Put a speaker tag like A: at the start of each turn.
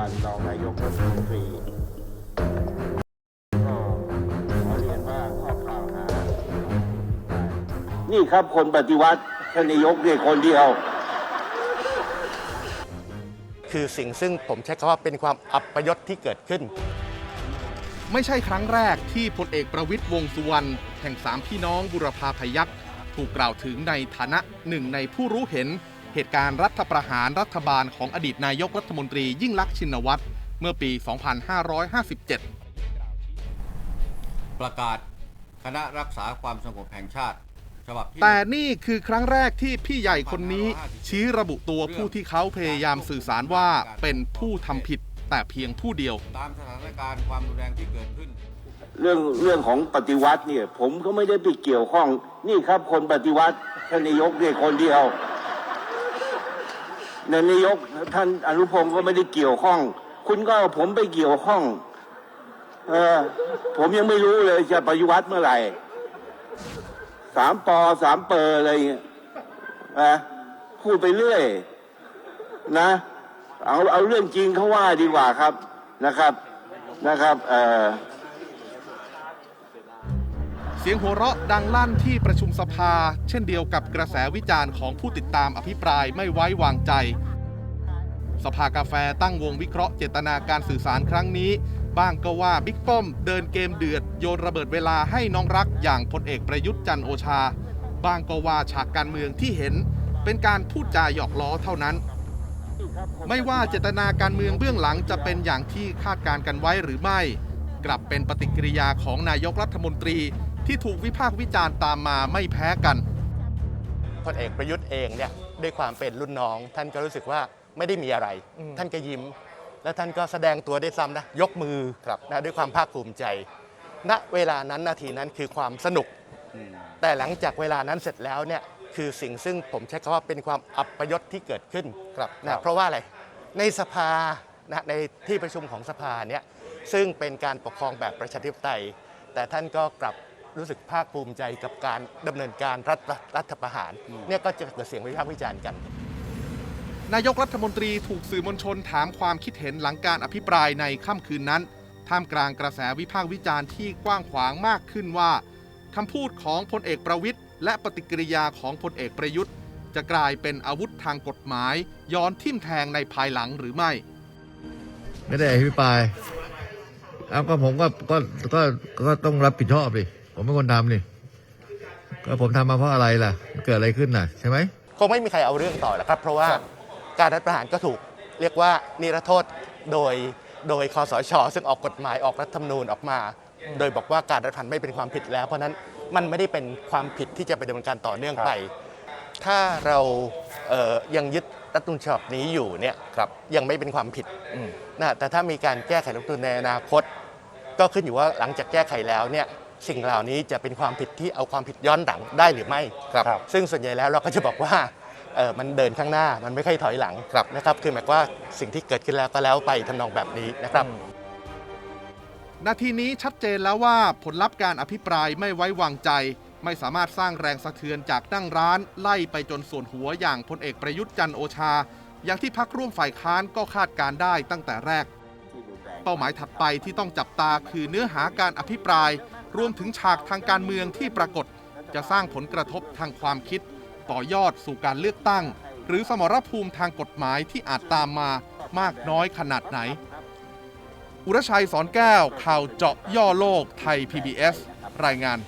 A: วันรองนายกรัฐมนตรีก็ขอเรียนว่าข้อกล่าวหานี่ครับคนปฏิวัติท่านนายกเนี่ยคนเดียว
B: คือสิ่งซึ่งผมใช้คำว่าเป็นความอัปยศที่เกิดขึ้น
C: ไม่ใช่ครั้งแรกที่พลเอกประวิตยวงษ์สุวรรณแห่งสามพี่น้องบุรพาพยัคฆ์ถูกกล่าวถึงในฐานะหนึ่งในผู้รู้เห็น เหตุการณ์รัฐประหารรัฐบาลของอดีตนายกรัฐมนตรียิ่งลักษณ์ชินวัตรเมื่อปี 2557
D: ประกาศคณะรักษาความสงบแห่งชาติฉบับที่
C: แต่นี่คือครั้งแรกที่พี่ใหญ่คนนี้ ชี้ระบุตัวผู้ที่เขาพยายามสื่อสารว่าเป็นผู้ทำผิดแต่เพียงผู้เดียว
D: ตามสถานการณ์ความรุนแรงที่เกิดขึ้น
A: เรื่องเรื่องของปฏิวัติเนี่ย ผมก็ไม่ได้ไปเกี่ยวข้อง นี่ครับคนปฏิวัติท่านนายกเนี่ยคนเดียวในนายกท่านอนุพงศ์ก็ไม่ได้เกี่ยวข้อง คุณก็เอาผมไปเกี่ยวข้อง เออ ผมยังไม่รู้เลยจะปฏิวัติเมื่อไหร่สามปอสามเปอร์อะไรอย่างเงี้ยนะพูดไปเรื่อย นะ เอาเอาเรื่องจริงเขาว่าดีกว่าครับนะครับ นะครับ เอ่อ
C: เสียงหัวเราะดังลั่นที่ประชุมสภา เช่นเดียวกับกระแสวิจารณ์ของผู้ติดตามอภิปรายไม่ไว้วางใจ สภากาแฟตั้งวงวิเคราะห์เจตนาการสื่อสารครั้งนี้ บ้างก็ว่าบิ๊กป้อมเดินเกมเดือดโยนระเบิดเวลาให้น้องรักอย่างพลเอกประยุทธ์จันโอชา บ้างก็ว่าฉากการเมืองที่เห็น เป็นการพูดจาหยอกล้อเท่านั้น ไม่ว่าเจตนาการเมืองเบื้องหลังจะเป็นอย่างที่คาดการกันไว้หรือไม่ กลับเป็นปฏิกิริยาของนายกรัฐมนตรี ที่ถูกวิพากษ์วิจารณ์ตามมาไม่แพ้กัน
B: พลเอกประยุทธ์เองเนี่ยด้วยความเป็นรุ่นน้อง ท่านก็รู้สึกว่าไม่ได้มีอะไร ท่านก็ยิ้ม แล้วท่านก็แสดงตัวได้ซ้ำนะยกมือนะด้วยความภาคภูมิใจ ณเวลานั้นนาทีนั้นคือความสนุก แต่หลังจากเวลานั้นเสร็จแล้วเนี่ยคือสิ่งซึ่งผมใช้คำว่าเป็นความอัปยศที่เกิดขึ้นนะเพราะว่าอะไรในสภานะในที่ประชุมของสภาเนี่ยซึ่งเป็นการปกครองแบบประชาธิปไตย แต่ท่านก็กลับ รู้สึกภาคภูมิใจกับการดำเนินการรัฐรัฐประหารเนี่ยก็จะเกิดเสียงวิพากษ์วิจารณ์กัน
C: นายกรัฐมนตรีถูกสื่อมวลชนถามความคิดเห็นหลังการอภิปรายในค่ำคืนนั้นท่ามกลางกระแสวิพากษ์วิจารณ์ที่กว้างขวางมากขึ้นว่าคำพูดของพลเอกประวิทย์และปฏิกิริยาของพลเอกประยุทธ์ จะกลายเป็นอาวุธทางกฎหมาย ย้อนทิ่มแทงในภายหลังหรือไม่
E: ไม่ได้อภิปรายเอาก็ผมก็ก็ก็ก็ต้องรับผิดชอบดิ ผมเป็นคนทำนี่ก็ผมทำมาเพราะอะไรล่ะ เกิดอะไรขึ้นน่ะ ใช่ไหม
B: คงไม่มีใครเอาเรื่องต่อแล้วครับ เพราะว่าการรัฐประหารก็ถูกเรียกว่านิรโทษโดยโดยคอสช ซึ่งออกกฎหมายออกรัฐธรรมนูญออกมา โดยบอกว่าการรัฐประหารไม่เป็นความผิดแล้ว เพราะฉะนั้นมันไม่ได้เป็นความผิดที่จะไปดำเนินการต่อเนื่องไป ถ้าเราเอ่อยังยึดรัฐธรรมนูญฉบับนี้อยู่เนี่ยยังไม่เป็นความผิดนะแต่ถ้ามีการแก้ไขรัฐธรรมนูญในอนาคต ก็ขึ้นอยู่ว่าหลังจากแก้ไขแล้วเนี่ย สิ่งเหล่านี้จะเป็นความผิดที่เอาความผิดย้อนหลังได้หรือไม่ซึ่งส่วนใหญ่แล้วเราก็จะบอกว่าเออมันเดินข้างหน้ามันไม่ค่อยถอยหลังนะครับคือหมายความว่าสิ่งที่เกิดขึ้นแล้วก็แล้วไปทำนองแบบนี้นะครับ
C: นาทีนี้ชัดเจนแล้วว่าผลลัพธ์การอภิปรายไม่ไว้วางใจ ไม่สามารถสร้างแรงสะเทือนจากนั่งร้าน ไล่ไปจนส่วนหัวอย่างพลเอกประยุทธ์จันทร์โอชา อย่างที่พักร่วมฝ่ายค้านก็คาดการได้ตั้งแต่แรก เป้าหมายถัดไปที่ต้องจับตาคือเนื้อหาการอภิปราย รวมถึงฉากทางการเมืองที่ปรากฏ จะสร้างผลกระทบทางความคิด ต่อยอดสู่การเลือกตั้ง หรือสมรภูมิทางกฎหมายที่อาจตามมามากน้อยขนาดไหน อุรชัยสอนแก้วข่าวเจาะย่อโลกไทย PBS รายงาน